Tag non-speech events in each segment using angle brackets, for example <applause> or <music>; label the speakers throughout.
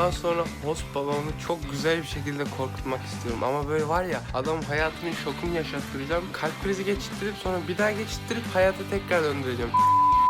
Speaker 1: Ondan sonra host babamı çok güzel bir şekilde korkutmak istiyorum. Ama böyle var ya adam hayatının şokunu yaşattıracağım. Kalp krizi geçirttirip sonra bir daha geçirttirip hayata tekrar döndüreceğim.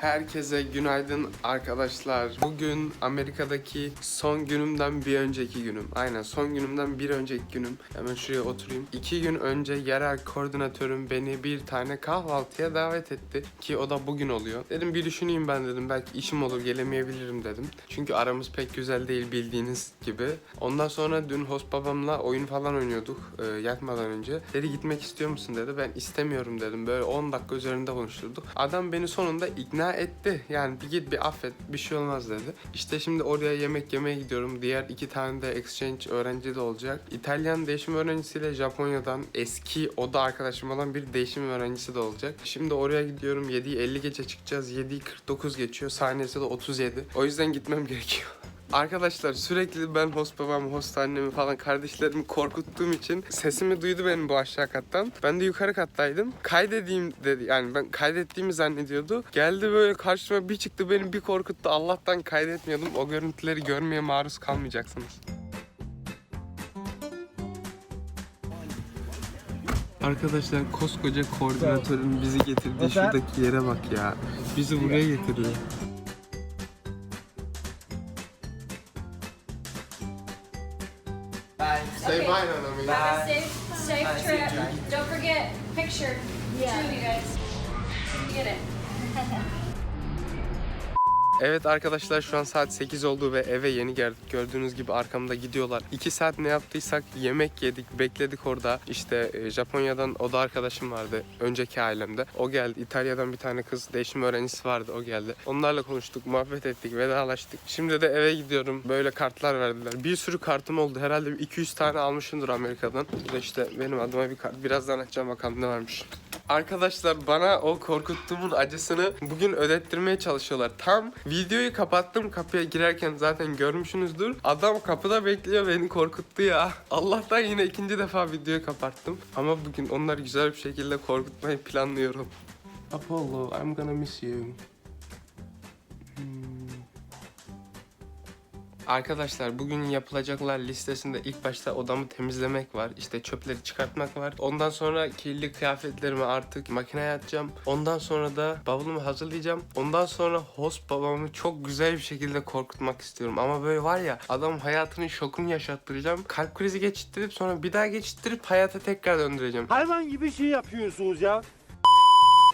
Speaker 1: Herkese günaydın arkadaşlar. Bugün Amerika'daki son günümden bir önceki günüm. Aynen son günümden bir önceki günüm. Hemen şuraya oturayım. İki gün önce yerel koordinatörüm beni bir tane kahvaltıya davet etti. Ki o da bugün oluyor. Dedim bir düşüneyim ben dedim. Belki işim olur gelemeyebilirim dedim. Çünkü aramız pek güzel değil bildiğiniz gibi. Ondan sonra dün host babamla oyun falan oynuyorduk e, yatmadan önce. Dedi gitmek istiyor musun dedi. Ben istemiyorum dedim. Böyle 10 dakika üzerinde konuşturduk. Adam beni sonunda ikna etti. Yani bir git bir affet bir şey olmaz dedi. İşte şimdi oraya yemek yemeye gidiyorum. Diğer iki tane de exchange öğrenci de olacak. İtalyan değişim öğrencisiyle Japonya'dan eski oda arkadaşım olan bir değişim öğrencisi de olacak. Şimdi oraya gidiyorum. 7'yi 50 geçe çıkacağız. 7'yi 49 geçiyor. Saniyesi de 37. O yüzden gitmem gerekiyor. Arkadaşlar sürekli ben host babamı, host annemi falan kardeşlerimi korkuttuğum için sesimi duydu benim bu aşağı kattan. Ben de yukarı kattaydım. Kaydedeyim dedi. Yani ben kaydettiğimi zannediyordu. Geldi böyle karşıma bir çıktı beni bir korkuttu. Allah'tan kaydetmiyordum. O görüntüleri görmeye maruz kalmayacaksınız. Arkadaşlar koskoca koordinatörün bizi getirdiği şuradaki yere bak ya. Bizi buraya getirdi.
Speaker 2: Have a safe, safe trip. Don't forget picture. Yeah. Two of you guys. Get it. <laughs>
Speaker 1: Evet arkadaşlar şu an saat 8 oldu ve eve yeni geldik. Gördüğünüz gibi arkamda gidiyorlar. 2 saat ne yaptıysak yemek yedik, bekledik orada. İşte e, Japonya'dan oda arkadaşım vardı önceki ailemde. O geldi. İtalya'dan bir tane kız değişim öğrencisi vardı. O geldi. Onlarla konuştuk, muhabbet ettik, vedalaştık. Şimdi de eve gidiyorum. Böyle kartlar verdiler. Bir sürü kartım oldu. Herhalde bir 200 tane almışımdır Amerika'dan. Bu da işte benim adıma bir kart. Birazdan açacağım bakalım ne varmış. Arkadaşlar bana o korkuttuğumun acısını bugün ödettirmeye çalışıyorlar. Tam videoyu kapattım kapıya girerken zaten görmüşsünüzdür. Adam kapıda bekliyor beni korkuttu ya. Allah'tan yine ikinci defa videoyu kapattım. Ama bugün onları güzel bir şekilde korkutmayı planlıyorum. Apollo, I'm gonna miss you. Arkadaşlar bugün yapılacaklar listesinde ilk başta odamı temizlemek var. İşte çöpleri çıkartmak var. Ondan sonra kirli kıyafetlerimi artık makineye atacağım. Ondan sonra da bavulumu hazırlayacağım. Ondan sonra host babamı çok güzel bir şekilde korkutmak istiyorum. Ama böyle var ya adam hayatının şokunu yaşattıracağım. Kalp krizi geçirttirip sonra bir daha geçirttirip hayata tekrar döndüreceğim.
Speaker 3: Hayvan gibi şey yapıyorsunuz ya.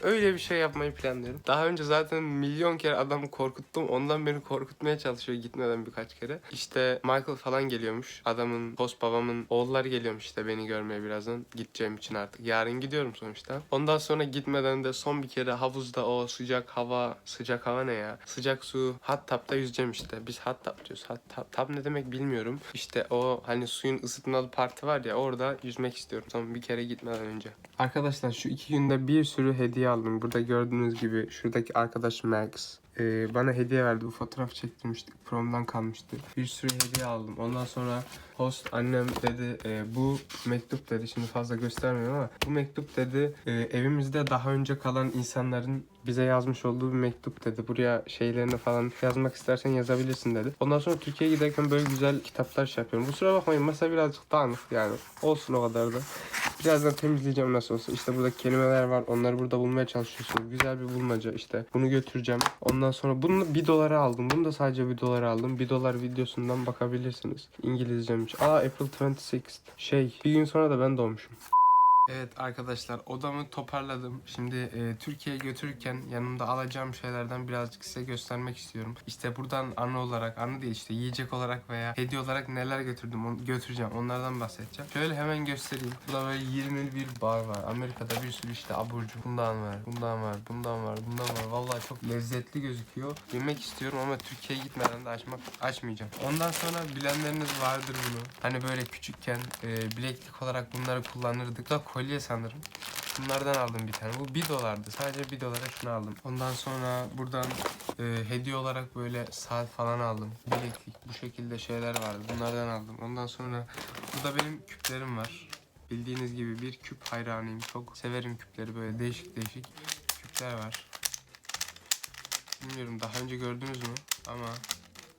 Speaker 1: Öyle bir şey yapmayı planlıyorum. Daha önce zaten milyon kere adamı korkuttum. Ondan beni korkutmaya çalışıyor gitmeden birkaç kere. İşte Michael falan geliyormuş. Adamın, host babamın oğulları geliyormuş işte beni görmeye birazdan. Gideceğim için artık. Yarın gidiyorum sonuçta. Ondan sonra gitmeden de son bir kere havuzda o sıcak hava, sıcak hava ne ya? Sıcak su, hot tub'da yüzeceğim işte. Biz hot tub diyoruz. Hot tub, tub ne demek bilmiyorum. İşte o hani suyun ısıtmalı parti var ya orada yüzmek istiyorum. Son bir kere gitmeden önce. Arkadaşlar şu iki günde bir sürü hediye aldım. Burada gördüğünüz gibi şuradaki arkadaş Max e, bana hediye verdi. Bu fotoğraf çektirmiştik. Prom'dan kalmıştı. Bir sürü hediye aldım. Ondan sonra host annem dedi e, bu mektup dedi. Şimdi fazla göstermiyorum ama bu mektup dedi e, evimizde daha önce kalan insanların bize yazmış olduğu bir mektup dedi. Buraya şeylerini falan yazmak istersen yazabilirsin dedi. Ondan sonra Türkiye'ye giderken böyle güzel kitaplar şey yapıyorum. Kusura bakmayın masa birazcık dağınık yani. Olsun o kadar da. Birazdan temizleyeceğim nasıl olsa. İşte burada kelimeler var. Onları burada bulmaya çalışıyorsunuz. Güzel bir bulmaca işte. Bunu götüreceğim. Ondan sonra bunu bir dolara aldım. Bunu da sadece bir dolara aldım. Bir dolar videosundan bakabilirsiniz. İngilizcemiş. Aa April 26. Şey bir gün sonra da ben doğmuşum. Evet arkadaşlar odamı toparladım. Şimdi e, Türkiye'ye götürürken yanımda alacağım şeylerden birazcık size göstermek istiyorum. İşte buradan anı olarak, anı değil işte yiyecek olarak veya hediye olarak neler götürdüm onu götüreceğim. Onlardan bahsedeceğim. Şöyle hemen göstereyim. Burada böyle 20 bir bar var. Amerika'da bir sürü işte aburcu. Bundan var, bundan var, bundan var, bundan var. Vallahi çok lezzetli gözüküyor. Yemek istiyorum ama Türkiye'ye gitmeden de açmak açmayacağım. Ondan sonra bilenleriniz vardır bunu. Hani böyle küçükken e, bileklik olarak bunları kullanırdık. Da kolye sanırım. Bunlardan aldım bir tane. Bu 1 dolardı. Sadece 1 dolara şunu aldım. Ondan sonra buradan e, hediye olarak böyle saat falan aldım. Bileklik bu şekilde şeyler vardı. Bunlardan aldım. Ondan sonra burada benim küplerim var. Bildiğiniz gibi bir küp hayranıyım. Çok severim küpleri. Böyle değişik değişik küpler var. Bilmiyorum daha önce gördünüz mü? Ama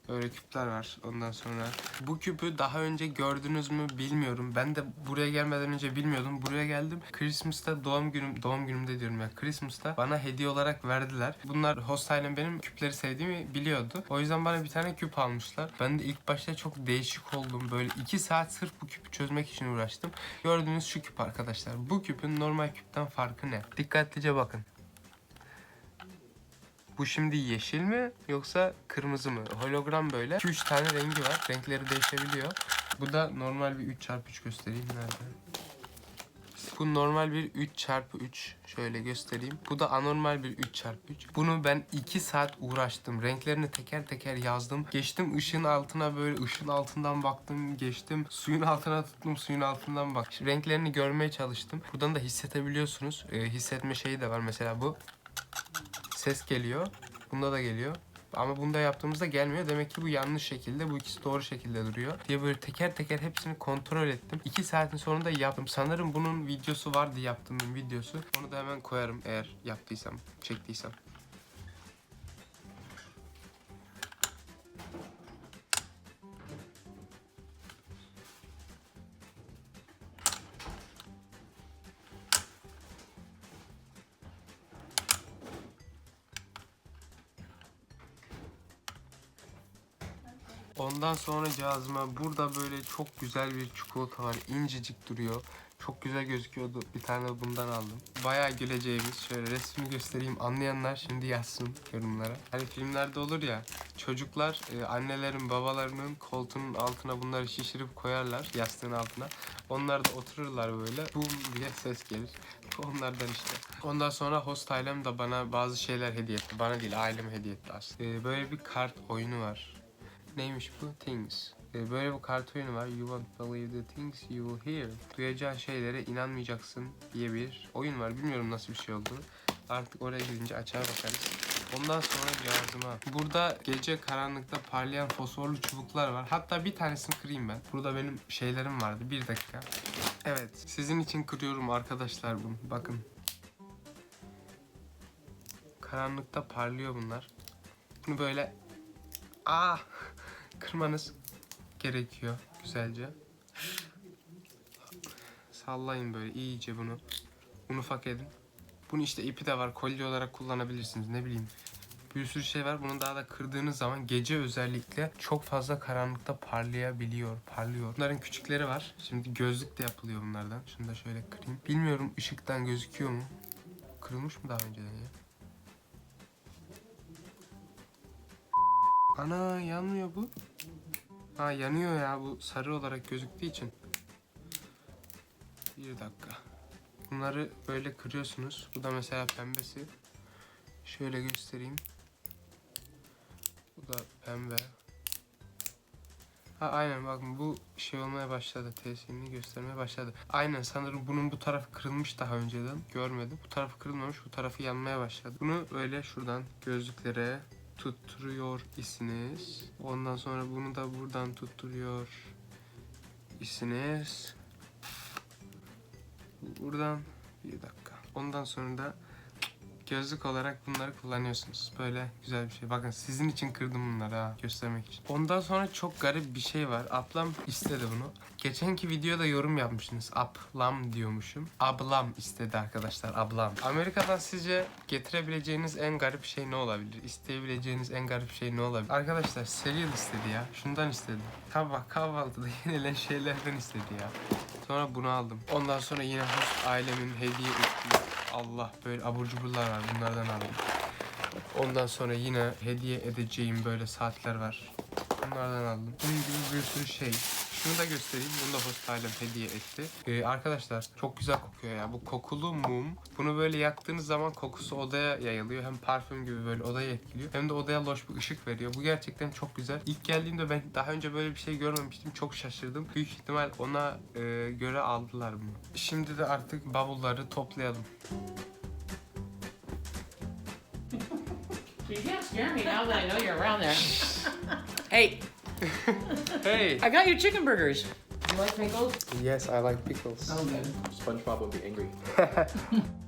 Speaker 1: Böyle küpler var ondan sonra. Bu küpü daha önce gördünüz mü bilmiyorum. Ben de buraya gelmeden önce bilmiyordum. Buraya geldim. Christmas'ta doğum günüm, doğum günümde diyorum ya. Christmas'ta bana hediye olarak verdiler. Bunlar Hostile'ın benim küpleri sevdiğimi biliyordu. O yüzden bana bir tane küp almışlar. Ben de ilk başta çok değişik oldum. Böyle 2 saat sırf bu küpü çözmek için uğraştım. Gördüğünüz şu küp arkadaşlar. Bu küpün normal küpten farkı ne? Dikkatlice bakın. Bu şimdi yeşil mi yoksa kırmızı mı? Hologram böyle. 2-3 tane rengi var. Renkleri değişebiliyor. Bu da normal bir 3x3 göstereyim. Nerede? Bu normal bir 3x3. Şöyle göstereyim. Bu da anormal bir 3x3. Bunu ben 2 saat uğraştım. Renklerini teker teker yazdım. Geçtim ışığın altına böyle ışığın altından baktım. Geçtim suyun altına tuttum. Suyun altından bak. Renklerini görmeye çalıştım. Buradan da hissedebiliyorsunuz. Ee, hissetme şeyi de var. Mesela bu ses geliyor. Bunda da geliyor. Ama bunda yaptığımızda gelmiyor. Demek ki bu yanlış şekilde, bu ikisi doğru şekilde duruyor. Diye böyle teker teker hepsini kontrol ettim. 2 saatin sonunda yaptım. Sanırım bunun videosu vardı yaptığımın videosu. Onu da hemen koyarım eğer yaptıysam, çektiysem. Ondan sonra cihazıma burada böyle çok güzel bir çikolata var. İncecik duruyor. Çok güzel gözüküyordu. Bir tane bundan aldım. Bayağı güleceğimiz. Şöyle resmini göstereyim. Anlayanlar şimdi yazsın yorumlara. Hani filmlerde olur ya. Çocuklar e, annelerin babalarının koltuğunun altına bunları şişirip koyarlar. Yastığın altına. Onlar da otururlar böyle. Bum diye ses gelir. <laughs> Onlardan işte. Ondan sonra host ailem de bana bazı şeyler hediye etti. Bana değil aileme hediye etti aslında. E, böyle bir kart oyunu var. Neymiş bu? Things. Ee, Böyle bir kart oyunu var. You won't believe the things you will hear. Duyacağın şeylere inanmayacaksın diye bir oyun var. Bilmiyorum nasıl bir şey olduğunu. Artık oraya gidince açar bakarız. Ondan sonra cihazıma. Burada gece karanlıkta parlayan fosforlu çubuklar var. Hatta bir tanesini kırayım ben. Burada benim şeylerim vardı. Bir dakika. Evet. Sizin için kırıyorum arkadaşlar bunu. Bakın. Karanlıkta parlıyor bunlar. Bunu böyle Aa! Kırmanız gerekiyor güzelce. Sallayın böyle iyice bunu. Un ufak edin. Bunun işte ipi de var. Kolye olarak kullanabilirsiniz. Ne bileyim. Bir sürü şey var. Bunu daha da kırdığınız zaman gece özellikle çok fazla karanlıkta parlayabiliyor. Parlıyor. Bunların küçükleri var. Şimdi gözlük de yapılıyor bunlardan. Şunu da şöyle kırayım. Bilmiyorum ışıktan gözüküyor mu? Kırılmış mı daha önceden ya? Ana yanmıyor bu. Ha yanıyor ya bu sarı olarak gözüktüğü için. Bir dakika. Bunları böyle kırıyorsunuz. Bu da mesela pembesi. Şöyle göstereyim. Bu da pembe. Ha aynen bakın bu şey olmaya başladı. Tesirini göstermeye başladı. Aynen sanırım bunun bu tarafı kırılmış daha önceden. Görmedim. Bu tarafı kırılmamış. Bu tarafı yanmaya başladı. Bunu böyle şuradan gözlüklere tutturuyor isiniz. Ondan sonra bunu da buradan tutturuyor isiniz. Buradan bir dakika. Ondan sonra da gözlük olarak bunları kullanıyorsunuz. Böyle güzel bir şey. Bakın sizin için kırdım bunları ha göstermek için. Ondan sonra çok garip bir şey var. Ablam istedi bunu. Geçenki videoda yorum yapmışsınız. Ablam diyormuşum. Ablam istedi arkadaşlar. Ablam. Amerika'dan sizce getirebileceğiniz en garip şey ne olabilir? İsteyebileceğiniz en garip şey ne olabilir? Arkadaşlar cereal istedi ya. Şundan istedi. Tabak kahvaltıda <laughs> yenilen şeylerden istedi ya. Sonra bunu aldım. Ondan sonra yine host ailemin hediye ettiği Allah böyle abur cuburlar var. Bunlardan aldım. Ondan sonra yine hediye edeceğim böyle saatler var. Bunlardan aldım. Bunun gibi bir sürü şey. Şunu da göstereyim. Bunu da host ailem hediye etti. Ee, arkadaşlar çok güzel kokuyor ya. Bu kokulu mum. Bunu böyle yaktığınız zaman kokusu odaya yayılıyor. Hem parfüm gibi böyle odayı etkiliyor. Hem de odaya loş bir ışık veriyor. Bu gerçekten çok güzel. İlk geldiğimde ben daha önce böyle bir şey görmemiştim. Çok şaşırdım. Büyük ihtimal ona e, göre aldılar bunu. Şimdi de artık bavulları toplayalım.
Speaker 4: You can't scare me now that I know you're around there. hey, <laughs>
Speaker 1: Hey!
Speaker 4: I got you chicken burgers. You like pickles?
Speaker 1: Yes, I like pickles.
Speaker 4: Oh, good.
Speaker 5: SpongeBob will be angry. <laughs>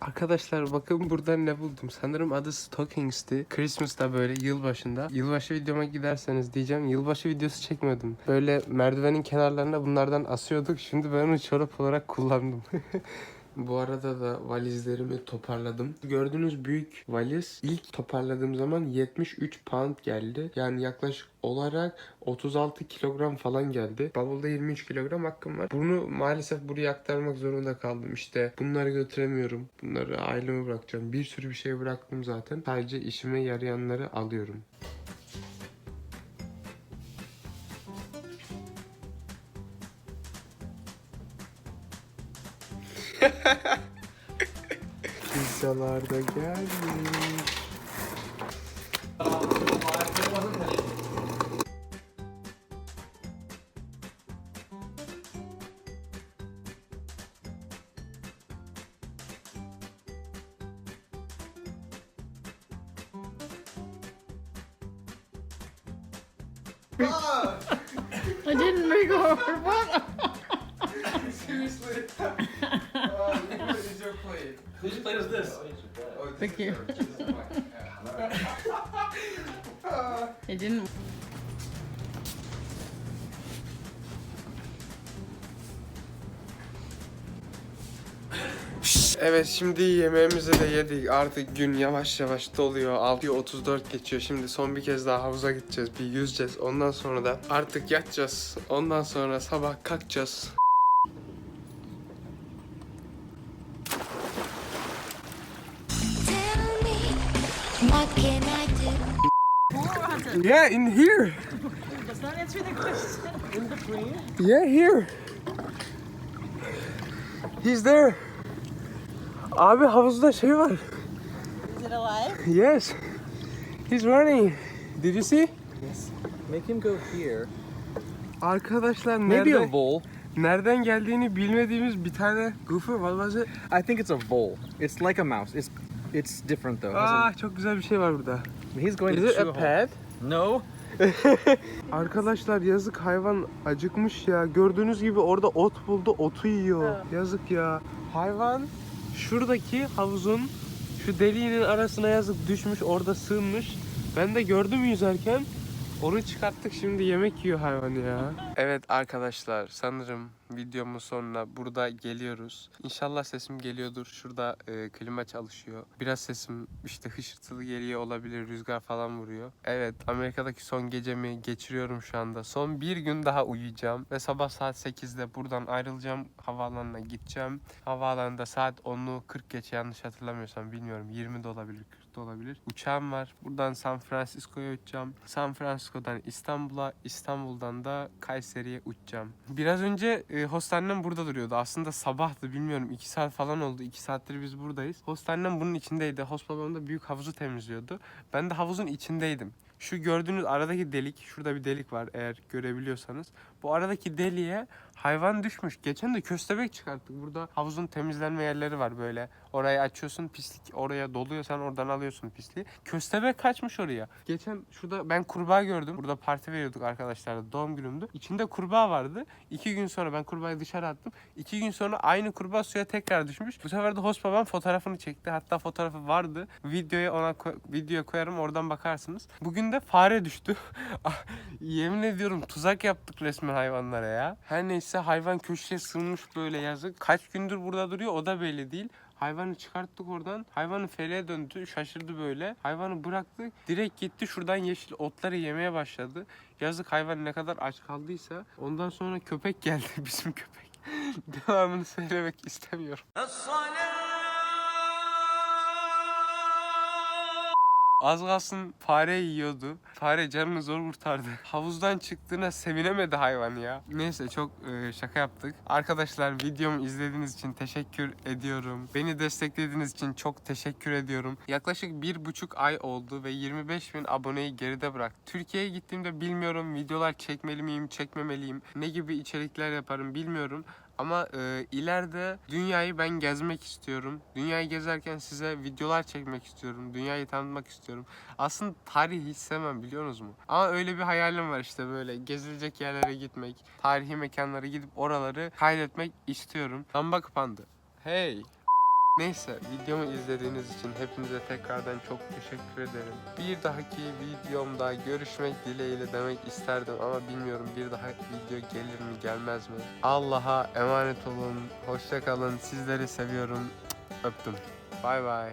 Speaker 1: Arkadaşlar bakın burada ne buldum. Sanırım adı Stockings'ti. Christmas'ta böyle yılbaşında. Yılbaşı videoma giderseniz diyeceğim. Yılbaşı videosu çekmedim. Böyle merdivenin kenarlarına bunlardan asıyorduk. Şimdi ben onu çorap olarak kullandım. <laughs> Bu arada da valizlerimi toparladım. Gördüğünüz büyük valiz ilk toparladığım zaman 73 pound geldi. Yani yaklaşık olarak 36 kilogram falan geldi. Bavulda 23 kilogram hakkım var. Bunu maalesef buraya aktarmak zorunda kaldım. İşte bunları götüremiyorum. Bunları aileme bırakacağım. Bir sürü bir şey bıraktım zaten. Sadece işime yarayanları alıyorum. Pizzalar da gelmiş.
Speaker 4: I didn't record. What?
Speaker 1: Seriously? What is your plate?
Speaker 5: Whose plate is this?
Speaker 1: Oh,
Speaker 4: Thank you. It didn't.
Speaker 1: Evet şimdi yemeğimizi de yedik. Artık gün yavaş yavaş doluyor. 6'yı 34 geçiyor. Şimdi son bir kez daha havuza gideceğiz. Bir yüzeceğiz. Ondan sonra da artık yatacağız. Ondan sonra sabah kalkacağız. Yeah, in here.
Speaker 4: Does not answer the question. In between.
Speaker 1: Yeah, here. He's there. Abi havuzda şey var.
Speaker 4: Is it alive?
Speaker 1: Yes. He's running. Did you see?
Speaker 5: Make him go here.
Speaker 1: Arkadaşlar
Speaker 5: Maybe
Speaker 1: nereden,
Speaker 5: a vole.
Speaker 1: nereden geldiğini bilmediğimiz bir tane goofer what was it?
Speaker 5: I think it's a vole. It's like a mouse. It's it's different though.
Speaker 1: Aa çok güzel bir şey var burada.
Speaker 5: He's going
Speaker 1: Is
Speaker 5: to
Speaker 1: it
Speaker 5: chew
Speaker 1: a
Speaker 5: hole.
Speaker 1: pet?
Speaker 5: No. <laughs>
Speaker 1: Arkadaşlar yazık hayvan acıkmış ya. Gördüğünüz gibi orada ot buldu, otu yiyor. Yazık ya. Hayvan şuradaki havuzun şu deliğinin arasına yazık düşmüş, orada sığınmış. Ben de gördüm yüzerken. Onu çıkarttık şimdi yemek yiyor hayvan ya. Evet arkadaşlar sanırım videomun sonuna burada geliyoruz. İnşallah sesim geliyordur. Şurada e, klima çalışıyor. Biraz sesim işte hışırtılı geliyor olabilir. Rüzgar falan vuruyor. Evet Amerika'daki son gecemi geçiriyorum şu anda. Son bir gün daha uyuyacağım. Ve sabah saat 8'de buradan ayrılacağım. Havaalanına gideceğim. Havaalanında saat 10'u 40 geçe yanlış hatırlamıyorsam bilmiyorum. 20 de olabilir 40 da olabilir. Uçağım var. Buradan San Francisco'ya uçacağım. San Francisco'dan İstanbul'a, İstanbul'dan da Kayseri'ye uçacağım. Biraz önce e, hostannem burada duruyordu. Aslında sabahtı bilmiyorum 2 saat falan oldu. 2 saattir biz buradayız. Hostannem bunun içindeydi. Host babam da büyük havuzu temizliyordu. Ben de havuzun içindeydim. Şu gördüğünüz aradaki delik, şurada bir delik var eğer görebiliyorsanız. Bu aradaki deliğe hayvan düşmüş. Geçen de köstebek çıkarttık. Burada havuzun temizlenme yerleri var böyle. Orayı açıyorsun pislik oraya doluyor sen oradan alıyorsun pisliği. Köstebek kaçmış oraya. Geçen şurada ben kurbağa gördüm. Burada parti veriyorduk arkadaşlarla doğum günümdü. İçinde kurbağa vardı. İki gün sonra ben kurbağayı dışarı attım. İki gün sonra aynı kurbağa suya tekrar düşmüş. Bu sefer de host babam fotoğrafını çekti. Hatta fotoğrafı vardı. Videoya ona videoya koyarım oradan bakarsınız. Bugün de fare düştü. <laughs> Ah, Yemin ediyorum tuzak yaptık resmen hayvanlara ya. Her neyse hayvan köşeye sığınmış böyle yazık. Kaç gündür burada duruyor o da belli değil. Hayvanı çıkarttık oradan. Hayvanı feleğe döndü. Şaşırdı böyle. Hayvanı bıraktık. Direkt gitti şuradan yeşil otları yemeye başladı. Yazık hayvan ne kadar aç kaldıysa. Ondan sonra köpek geldi <laughs> bizim köpek. Devamını söylemek istemiyorum. Az kalsın fare yiyordu. Fare canını zor kurtardı. <laughs> Havuzdan çıktığına sevinemedi hayvan ya. Neyse çok e, şaka yaptık. Arkadaşlar videomu izlediğiniz için teşekkür ediyorum. Beni desteklediğiniz için çok teşekkür ediyorum. Yaklaşık bir buçuk ay oldu ve 25 bin aboneyi geride bırak. Türkiye'ye gittiğimde bilmiyorum videolar çekmeli miyim, çekmemeliyim. Ne gibi içerikler yaparım bilmiyorum. Ama e, ileride dünyayı ben gezmek istiyorum. Dünyayı gezerken size videolar çekmek istiyorum. Dünyayı tanıtmak istiyorum. Aslında tarihi hiç sevmem biliyorsunuz mu? Ama öyle bir hayalim var işte böyle gezilecek yerlere gitmek, tarihi mekanlara gidip oraları kaydetmek istiyorum. Lamba kapandı. Hey! Neyse videomu izlediğiniz için hepinize tekrardan çok teşekkür ederim. Bir dahaki videomda görüşmek dileğiyle demek isterdim ama bilmiyorum bir daha video gelir mi gelmez mi? Allah'a emanet olun. Hoşça kalın. Sizleri seviyorum. Öptüm. Bay bay.